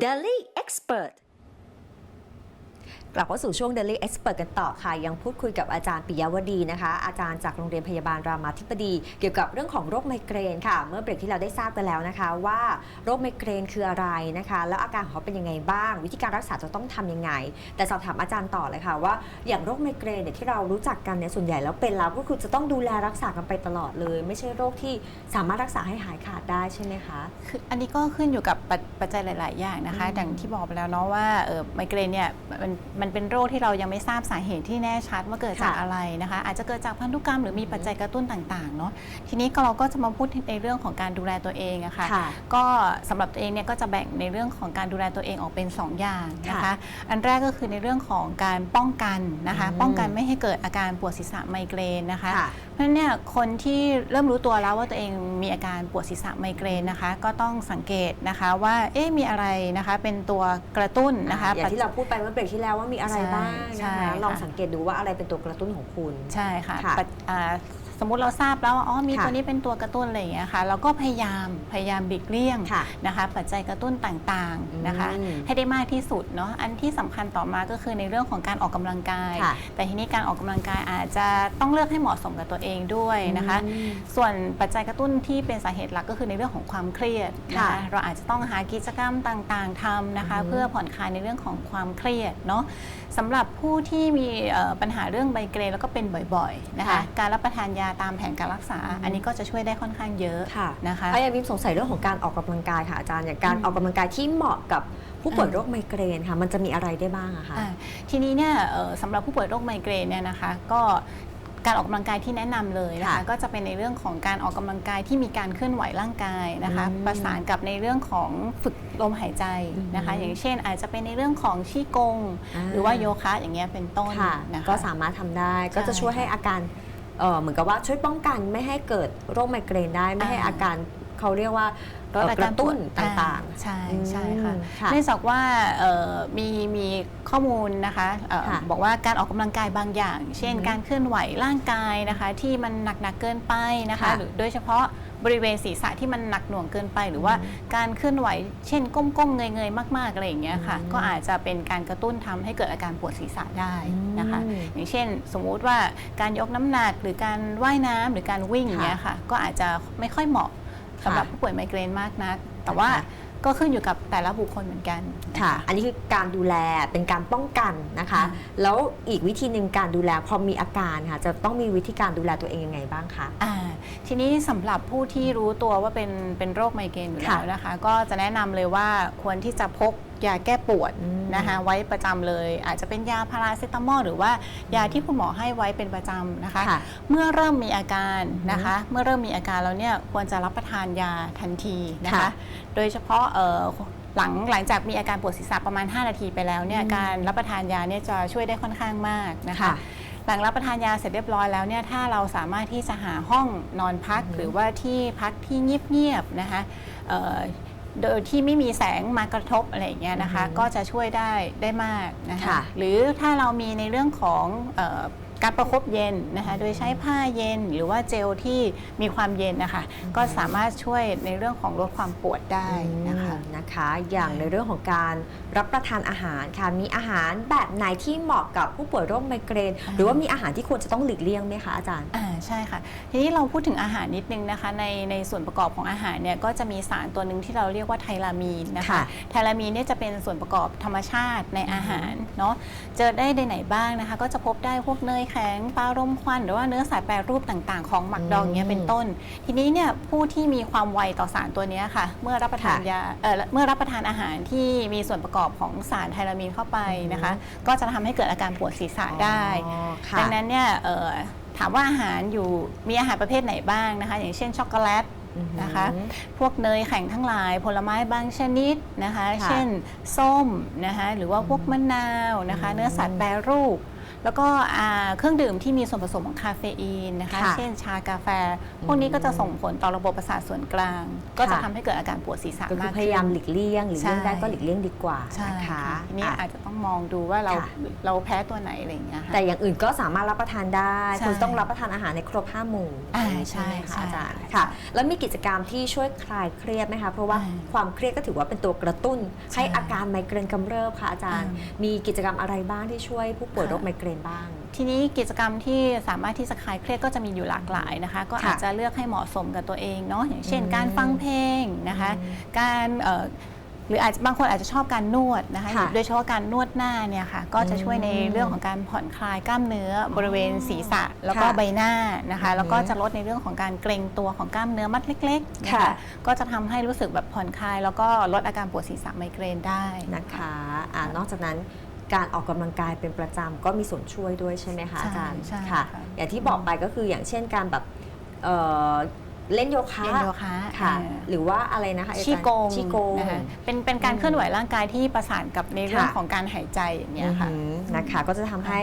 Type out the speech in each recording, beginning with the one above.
Daily Expert กลับเข้าสู่ช่วง Daily Expert กันต่อค่ะ ยังพูดคุยกับอาจารย์ปิยวดีนะคะ อาจารย์จากโรงเรียนพยาบาลรามาธิบดี เกี่ยวกับเรื่องของโรคไมเกรนค่ะ เมื่อเบรกที่เราได้ทราบกันแล้วนะคะ ว่าโรคไมเกรนคืออะไรนะคะ แล้วอาการของเขาเป็นยังไงบ้าง วิธีการรักษาจะต้องทำยังไง แต่สอบถามอาจารย์ต่อเลยค่ะ ว่าอย่างโรคไมเกรนเนี่ยที่เรารู้จักกันเนี่ยส่วนใหญ่แล้วเป็นแล้วก็คือจะต้องดูแลรักษากันไปตลอดเลย ไม่ใช่โรคที่สามารถรักษาให้หายขาดได้ใช่ไหมคะคืออันนี้ก็ขึ้นอยู่กับปัจปัจจัยหลาย ๆ อย่างนะคะอืมอย่างที่บอกไปแล้วเนาะว่าเออไมเกรนเนี่ยมันมันเป็นโรคที่เรายังไม่ทราบสาเหตุที่แน่ชัดว่าเกิดจากค่ะอะไรนะคะ อาจจะเกิดจากพันธุกรรมหรือมีปัจจัยกระตุ้นต่างๆเนาะทีนี้ก็เราก็จะมาพูดในเรื่องของการดูแลตัวเองอะค่ะค่ะก็สำหรับตัวเองเนี่ยก็จะแบ่งในเรื่องของการดูแลตัวเองออกเป็น 2 อย่างนะคะค่ะอันแรกก็คือในเรื่องของการป้องกันนะคะอืมป้องกันไม่ให้เกิดอาการปวดศีรษะไมเกรนนะคะค่ะเพราะฉะนั้นเนี่ยคนที่เริ่มรู้ตัวแล้วว่าตัวเองมีอาการปวดศีรษะไมเกรนนะคะ ก็ต้องสังเกตนะคะว่าเอ๊ะมีอะไรนะคะเป็นตัวกระตุ้นนะคะอย่างที่เราพูดไปเมื่อเบรกที่แล้วว่ามีอะไรใช่บ้างใช่นะคะค่ะ ลองสังเกตดูว่าอะไรเป็นตัวกระตุ้นของคุณ ใช่ค่ะค่ะ ปัจอ่า สมมุติเราทราบแล้วว่าอ๋อมีค่ะตัวนี้เป็นตัวกระตุ้นอะไรอย่างเงี้ยค่ะเราก็พยายามพยายามบิกเลี่ยงค่ะนะคะปัจจัยกระตุ้นต่างๆนะคะอืมให้ได้มากที่สุดเนาะอันที่สำคัญต่อมาก็คือในเรื่องของการออกกำลังกายค่ะแต่ทีนี้การออกกำลังกายอาจจะต้องเลือกให้เหมาะสมกับตัวเองด้วยนะคะอืมส่วนปัจจัยกระตุ้นที่เป็นสาเหตุหลักก็คือในเรื่องของความเครียดนะค่ะคะเราอาจจะต้องหากิจกรรมต่างๆทำนะคะอืมเพื่อผ่อนคลายในเรื่องของความเครียดเนาะสำหรับผู้ที่มีเอ่อปัญหาเรื่องไมเกรนแล้วก็เป็นบ่อยๆนะคะค่ะการรับประทานยาตามแผนการรักษาอืมอันนี้ก็จะช่วยได้ค่อนข้างเยอะค่ะนะคะไอ้ยังมีสงสัยเรื่องของการออกกำลังกายค่ะอาจารย์อย่างการอืมออกกำลังกายที่เหมาะกับผู้ป่วยอืมโรคไมเกรนค่ะมันจะมีอะไรได้บ้างอะคะอ่าทีนี้เนี่ยเอ่อสำหรับผู้ป่วยโรคไมเกรนเนี่ยนะคะก็การออกกำลังกายที่แนะนำเลยนะคะค่ะก็จะเป็นในเรื่องของการออกกำลังกายที่มีการเคลื่อนไหวร่างกายนะคะอืมประสานกับในเรื่องของฝึกลมหายใจนะคะอืมอย่างเช่นอาจจะเป็นในเรื่องของชี้กงอ่าหรือว่าโยคะอย่างเงี้ยเป็นต้นค่ะนะคะก็สามารถทำได้ก็จะช่วยให้อาการ เอ่อเหมือนกับว่าช่วยป้องกันไม่ให้เกิดโรคไมเกรนได้ไม่ให้อ่าอาการเขาเรียกว่าลดเอ่ออากการระตุ้นปวดต่างอ่ใช่อืมใช่ค่ะค่ะเนื่องจากว่าเอ่อมีมีข้อมูลนะคะเอ่อค่ะบอกว่าการออกกำลังกายบางอย่าง เช่นอือฮึการเคลื่อนไหวร่างกายนะคะ ที่มันหนักหนักๆเกินไปนะคะค่ะหรือโดยเฉพาะ บริเวณศีรษะที่มันหนักหน่วงเกินไป หรือว่าอืมการเคลื่อนไหวเช่นก้มๆเงยๆมากๆอะไรอย่างเงี้ยค่ะอืมก็อาจจะเป็นการกระตุ้นทำให้เกิดอาการปวดศีรษะได้นะคะอืมอย่างเช่น สมมุติว่าการยกน้ำหนักหรือการว่ายน้ำหรือการวิ่งอย่างเงี้ยค่ะ ก็อาจจะไม่ค่อยเหมาะสำหรับผู้ป่วยไมเกรนมากนัก แต่ว่าค่ะ ก็ขึ้นอยู่กับแต่ละบุคคลเหมือนกัน ค่ะ อันนี้คือการดูแลเป็นการป้องกันนะคะอืมแล้วอีกวิธีหนึ่งการดูแลพอมีอาการค่ะ จะต้องมีวิธีการดูแลตัวเองยังไงบ้างคะอ่าทีนี้สำหรับผู้ที่รู้ตัวว่าเป็นเป็นโรคไมเกรนอยู่ค่ะแล้วนะคะ ก็จะแนะนำเลยว่าควรที่จะพก ยาแก้ปวดอืมนะคะไว้ประจำเลย อาจจะเป็นยาพาราเซตามอลหรือว่ายาที่คุณหมอให้ไว้เป็นประจำนะคะค่ะเมื่อเริ่มมีอาการนะคะ เมื่อเริ่มมีอาการแล้วเนี่ยควรจะรับประทานยาทันทีนะคะค่ะโดยเฉพาะเอ่อหลังหลังจากมีอาการปวดศีรษะประมาณ 5 นาทีไปแล้วเนี่ยอืมการรับประทานยาเนี่ยจะช่วยได้ค่อนข้างมากนะคะค่ะหลังรับประทานยาเสร็จเรียบร้อยแล้วเนี่ยถ้าเราสามารถที่จะหาห้องนอนพักอือฮึหรือว่าที่พักที่เงียบๆนะคะเอ่อ โดยที่ไม่มีแสงมากระทบอะไรอย่างเงี้ยนะคะอือฮึก็จะช่วยได้ได้มากนะคะ ค่ะ หรือถ้าเรามีในเรื่องของเออ การประคบเย็นนะคะโดยใช้ผ้าเย็นหรือว่าเจลที่มีความเย็นนะคะก็สามารถช่วยในเรื่องของลดความปวดได้นะคะอืมนะคะ อย่างใช่ในเรื่องของการรับประทานอาหารค่ะมีอาหารแบบไหนที่เหมาะกับผู้ป่วยโรคไมเกรน หรือว่ามีอาหารที่ควรจะต้องหลีกเลี่ยงไหมคะอาจารย์อ่าใช่ค่ะ ทีนี้เราพูดถึงอาหารนิดนึงนะคะ ในในส่วนประกอบของอาหารเนี่ยก็จะมีสารตัวหนึ่งที่เราเรียกว่าไทรามีนนะคะค่ะไทรามีนเนี่ยจะเป็นส่วนประกอบธรรมชาติในอาหารเนาะเจอได้ในไหนบ้างนะคะ ก็จะพบได้พวกเนยแข็งปลารมควันหรือว่าเนื้อสายแปรรูปต่างๆ ของหมักดองอืมเนี้ยเป็นต้น ทีนี้เนี่ยผู้ที่มีความไวต่อสารตัวเนี้ยค่ะ เมื่อรับประทานค่ะยาเอ่อเมื่อรับประทานอาหารที่มีส่วนประกอบของสารไทรามีนเข้าไปนะคะ ก็จะทำให้เกิดอาการปวดศีรษะได้อ๋อค่ะดังนั้นเนี่ยเอ่อถามว่าอาหารอยู่มีอาหารประเภทไหนบ้างนะคะ อย่างเช่นช็อกโกแลตอือหือนะคะ พวกเนยแข็งทั้งหลายผลไม้บางชนิดนะคะค่ะเช่นส้มนะคะหรือว่าพวกมะนาวนะคะอืมเนื้อสัตว์แปรรูป แล้วก็อ่าเครื่องดื่มที่มีส่วนผสมของคาเฟอีนนะคะค่ะเช่นชากาแฟ พวกนี้ก็จะส่งผลต่อระบบประสาทส่วนกลาง ก็จะค่ะทำให้เกิดอาการปวดศีรษะก็คืมาอกพขึ้นยายามหลีกเลี่ยงหลีกเลี่ยงใช่ได้ก็หลีกเลี่ยงดีกว่าใช่นะคะค่ะทีนี้อะอาจจะต้องมองดูว่าเราค่ะเราแพ้ตัวไหนอะไรอย่างเงี้ยค่ะแต่อย่างอื่นก็สามารถรับประทานได้ใช่คุณต้องรับประทานอาหารในครบห้าหมู่อ่าไหมใช่คะใช่อาจารย์ค่ะ แล้วมีกิจกรรมที่ช่วยคลายเครียดไหมคะเพราะว่าอ่าความเครียดก็ถือว่าเป็นตัวกระตุ้นใช่ให้อาการไมเกรนกำเริบค่ะอาจารย์อ่มีกิจกรรมอะไรบ้างที่ช่วยผู้ป่วยค่ะโรคไมเกรนบ้าง ทีนี้กิจกรรมที่สามารถที่จะคลายเครียดก็จะมีอยู่หลากหลายนะคะ ก็ค่ะอาจจะเลือกให้เหมาะสมกับตัวเองเนาะอย่างเช่นอืมการฟังเพลงนะคะอืมการเอ่อหรืออาจจะบางคนอาจจะชอบการนวดนะคะค่ะโดยเฉพาะการนวดหน้าเนี่ยค่ะก็จะช่วยในอืมเรื่องของการผ่อนคลายกล้ามเนื้อบริเวณศีรษะ แล้วก็ค่ะใบหน้านะคะอืมแล้วก็จะลดในเรื่องของการเกร็งตัวของกล้ามเนื้อมัดเล็กๆนะค่ะคะก็จะทำให้รู้สึกแบบผ่อนคลาย แล้วก็ลดอาการปวดศีรษะไมเกรนได้นะคะอ่านอกจากนั้น การออกกำลังกายเป็นประจำก็มีส่วนช่วยด้วยใช่ไหมคะใช่อาจารย์ใช่ค่ะค่ะ อย่างที่บอกไปก็คืออย่างเช่นการแบบเอ่อเล่นโยคะเรียนโยคะค่ะอ่าหรือว่าอะไรนะคะอาจารย์ชีโกงชีโกงนะคะเป็นเป็นการอืมเคลื่อนไหวร่างกายที่ประสานกับในเรื่องค่ะของการหายใจอย่างเงี้ยค่ะอือหือนะคะ ก็จะทำให้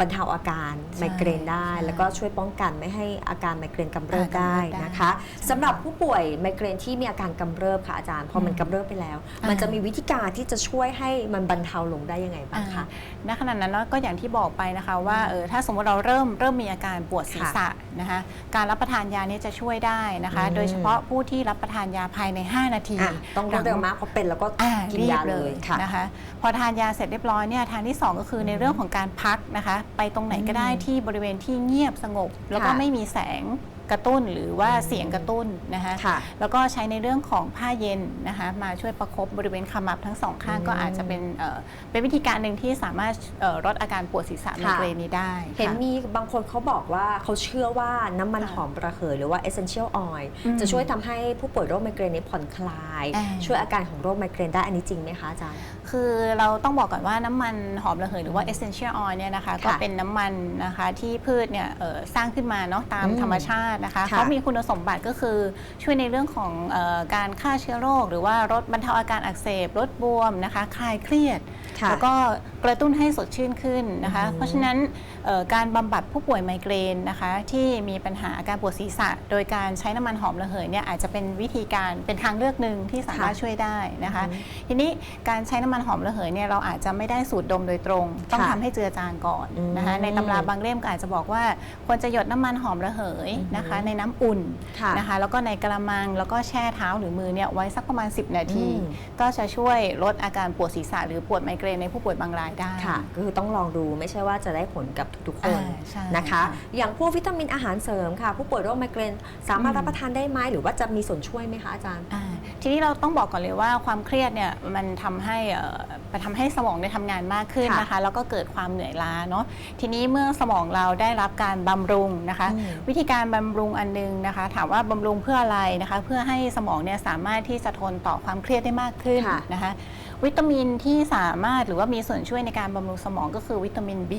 บรรเทาอาการใช่ไมเกรนได้ใช่แล้วก็ช่วยป้องกันไม่ให้อาการไมเกรนกำเริบอ่ากำได้เริบได้นะคะใช่สำหรับผู้ป่วยไมเกรนที่มีอาการกำเริบค่ะอาจารย์พอมันอืมกำเริบไปแล้วอ่ามัมันจะมีวิธีการที่จะช่วยให้มันบรรเทาลงได้ยังไงบ้างคะณขณะนั้นเนอะก็อย่างที่บอกไปนะคะว่าเออถ้าสมมติเราเริ่มเริ่มมีอาการปวดศีรษะนะคะการรับประทานยานี้จะช่วยได้นะคะอืมโดยเฉพาะผู้ที่รับประทานยาภายใน 5 นาทีอะต้องรวดเร็วมากเพราะเป็นแล้วก็อ่ากินรียาบเลยค่ะนะคะ พอทานยาเสร็จเรียบร้อยเนี่ยทางที่ 2 ก็คือในเรื่องของการพักนะคะไปตรงไหนก็ได้อืมที่บริเวณที่เงียบสงบ แล้วก็ค่ะไม่มีแสง กระตุ้นหรือว่าอืมเสียงกระตุ้นนะคะค่ะแล้วก็ใช้ในเรื่องของผ้าเย็นนะคะมาช่วยประคบบริเวณขมับทั้งสองข้างอืมก็อาจจะเป็นเอ่อเป็นวิธีการหนึ่งที่สามารถเอ่อลดอาการปวดศีรษะไมค่ะเกรนนี้ได้ เห็นค่ะมีบางคนเขาบอกว่าเขาเชื่อว่าน้ำมันค่ะหอมระเหยหรือว่า essential oil อืมจะช่วยทำให้ผู้ป่วยโรคไมเกรนนี้ผ่อนคลายอ่าช่วยอาการของโรคไมเกรนได้อันนี้จริงไหมคะอาจารย์คือเราต้องบอกก่อนว่าน้ำมันหอมระเหยหรือว่า essential oil เนี่ยนะคะก็เป็นน้ำมันนะคะที่พืชเนี่ยเอ่อสร้างขึ้นมาเนาะตามอืมธรรมชาตินะคะค่ะเขามีคุณสมบัติก็คือช่วยในเรื่องของเออการฆ่าเชื้อโรค หรือว่าลดบรรเทาอาการอักเสบลดบวมนะคะ คลายเครียดค่ะ แล้วก็กระตุ้นให้สดชื่นขึ้นนะคะอืมเพราะฉะนั้นเอ่อการบำบัดผู้ป่วยไมเกรนนะคะที่มีปัญหาอาการปวดศีรษะ โดยการใช้น้ำมันหอมระเหยเนี่ยอาจจะเป็นวิธีการเป็นทางเลือกหนึ่งที่สามารถค่ะช่วยได้นะคะอืมทีนี้การใช้น้ำมันหอมระเหยเนี่ยเราอาจจะไม่ได้สูตรดมโดยตรง ต้องค่ะทำให้เจือจางก่อนอืมนะคะในตำราบางเล่มก็อาจจะบอกว่าควรจะหยดน้ำมันหอมระเหยนะคะอือหือในน้ำอุ่นค่ะนะคะแล้วก็ในกระมังแล้วก็แช่เท้าหรือมือเนี่ยไว้สักประมาณ 10 นาทีอืมก็จะช่วยลดอาการปวดศีรษะหรือปวดไมเกรนในผู้ป่วยบางรายได้ ค่ะก็คือต้องลองดูไม่ใช่ว่าจะได้ผลกับทุกๆคนอ่าใช่นะคะค่ะอย่างพวกวิตามินอาหารเสริมค่ะ ผู้ป่วยโรคไมเกรนสามารถอืม รับประทานได้ไหมหรือว่าจะมีส่วนช่วยไหมคะอาจารย์ อ่าทีนี้เราต้องบอกก่อนเลยว่าความเครียดเนี่ยมันทำให้เอ่อมันทำให้สมองได้ทำงานมากขึ้นค่ะนะคะ แล้วก็เกิดความเหนื่อยล้าเนาะทีนี้เมื่อสมองเราได้รับการบำรุงนะคะ อืม วิธีการบำรุงอันนึงนะคะ ถามว่าบำรุงเพื่ออะไรนะคะ เพื่อให้สมองเนี่ยสามารถที่จะทนต่อความเครียดได้มากขึ้นค่ะ นะคะ วิตามินที่สามารถหรือว่ามีส่วนช่วยในการบำรุงสมองก็คือวิตามิน B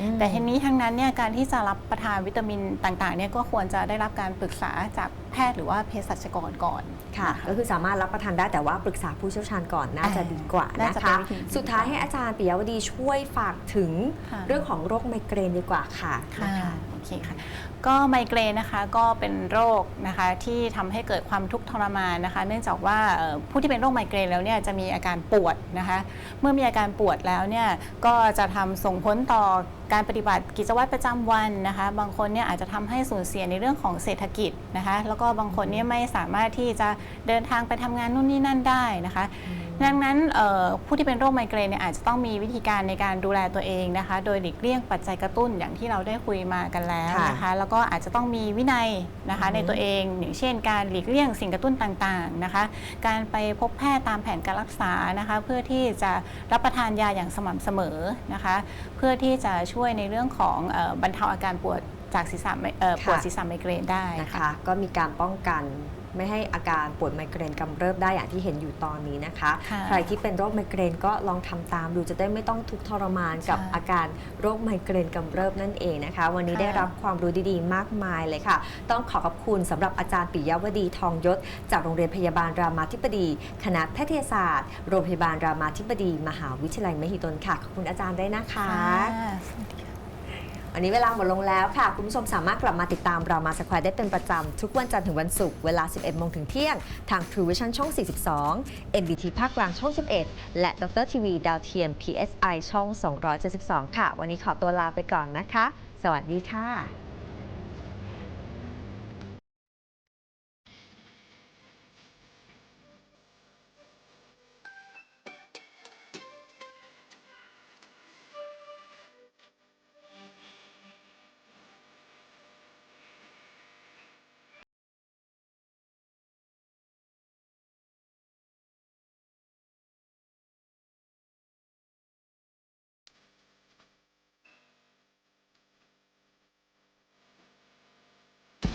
อืมแต่ทีนี้ทั้งนั้นเนี่ยการที่จะรับประทานวิตามินต่างๆเนี่ยก็ควรจะได้รับการปรึกษาจากแพทย์หรือว่าเภสัชกรก่อนค่ะ ก็คือสามารถรับประทานได้แต่ว่าปรึกษาผู้เชี่ยวชาญก่อนน่าจะดีกว่าน่านะจะเป็คะนวิธีที่ดีสุดท้ายให้อาจารย์ปิยวดีช่วยฝากถึงค่ะเรื่องของโรคไมเกรนดีกว่าค่ะค่ะนะคะโอ เคค่ะก็ไมเกรนนะคะก็เป็นโรคนะคะที่ทำให้เกิดความทุกข์ทรมานนะคะ เนื่องจากว่าผู้ที่เป็นโรคไมเกรนแล้วเนี่ยจะมีอาการปวดนะคะ เมื่อมีอาการปวดแล้วเนี่ยก็จะทำส่งผลต่อการปฏิบัติกิจวัตรประจำวันนะคะ บางคนเนี่ยอาจจะทำให้สูญเสียในเรื่องของเศรษฐกิจนะคะ แล้วก็บางคนเนี่ยไม่สามารถที่จะเดินทางไปทำงานนู่นนี่นั่นได้นะคะ ดังนั้นเอ่อผู้ที่เป็นโรคไมเกรนเนี่ยอาจจะต้องมีวิธีการในการดูแลตัวเองนะคะ โดยหลีกเลี่ยงปัจจัยกระตุ้นอย่างที่เราได้คุยมากันแล้วนะคะ แล้วก็อาจจะต้องมีวินัยนะคะอือฮึในตัวเองอย่างเช่น การหลีกเลี่ยงสิ่งกระตุ้นต่างๆนะคะ การไปพบแพทย์ตามแผนการรักษานะคะ เพื่อที่จะรับประทานยาอย่างสม่ำเสมอนะคะ เพื่อที่จะช่วยในเรื่องของเออบรรเทาอาการปวดจากศีรษะไมเอ่อปวดศีรษะไมเกรนได้นะคะค่ะก็มีการป้องกัน ไม่ให้อาการปวดไมเกรนกำเริบได้อย่างที่เห็นอยู่ตอนนี้นะคะค่ะใครที่เป็นโรคไมเกรนก็ลองทำตามดูจะได้ไม่ต้องทุกข์ทรมานกับใช่อาการโรคไมเกรนกำเริบนั่นเองนะคะ วันนี้ค่ะได้รับความรู้ดีๆ มากมายเลยค่ะ ต้องขอขอบคุณสำหรับอาจารย์ปิยวดีทองยศ จากโรงเรียนพยาบาลรามาธิบดี คณะแพทยศาสตร์ โรงพยาบาลรามาธิบดี มหาวิทยาลัยมหิดลค่ะขอบคุณอาจารย์ได้วยนะคะ วันนี้เวลาหมดลงแล้วค่ะ คุณผู้ชมสามารถกลับมาติดตามเรามาสแควร์ได้เป็นประจำ ทุกวันจันทร์ถึงวันศุกร์เวลา 11โมงถึงเที่ยง ทาง True Vision ช่อง 42 MBT ภาคกลางช่อง 11 และดรทีวีดาวเทียม PSI ช่อง 272 ค่ะ วันนี้ขอตัวลาไปก่อนนะคะ สวัสดีค่ะ